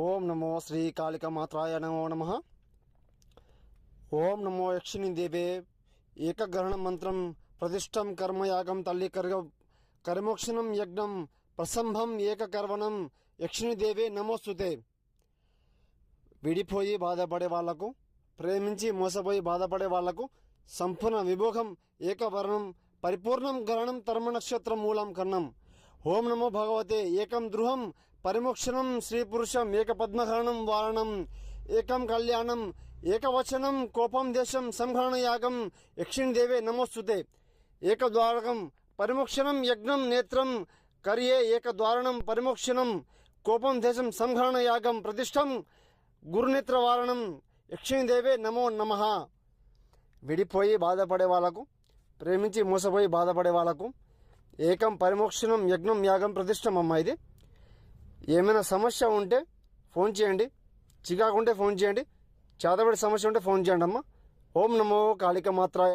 ఓం నమో శ్రీ కాళిక మాత్రాయ నమో నమ. ఓం నమో యక్షిణి దేవే ఏకగ్రహణ మంత్రం ప్రతిష్టం కర్మయాగం తల్లి కర్గ కర్మోక్షణం యజ్ఞం ప్రసంభం ఏకకర్వణం యక్షిణి దేవే నమోస్తుతే. విడిపోయి బాధపడే వాళ్ళకు ప్రేమించి మోసపోయి బాధపడే వాళ్ళకు సంపూర్ణ విభోగం ఏకవర్ణం పరిపూర్ణం గ్రహణం తర్మ నక్షత్రం మూలం కర్ణం. ఓం నమో భగవతే. ఏకం ద్రుహం పరిమోక్షణం శ్రీ పురుషం ఏక పద్మహరణం వారణం ఏకం కళ్యాణం ఏకవచనం కోపం దేశం సంహరణ యాగం యక్షిణి దేవే నమోస్తుతే. ఏకద్వారకం పరిమోక్షణం యజ్ఞం నేత్రం కరియే ఏకద్వారణం పరిమోక్షణం కోపం దేశం సంహరణ యాగం ప్రతిష్టం గురునేత్ర వారణం యక్షిణీదేవే నమో నమ. విడిపోయి బాధపడే వాళ్ళకు ప్రేమించి మోసపోయి బాధపడే వాళ్ళకు ఏకం పరిమోక్షణం యజ్ఞం యాగం ప్రతిష్టం అమ్మ ఇది. ఏమైనా సమస్య ఉంటే ఫోన్ చేయండి. చికాకుంటే ఫోన్ చేయండి. చేతబడి సమస్య ఉంటే ఫోన్ చేయండి అమ్మ. ఓం నమో కాళిక మాత్ర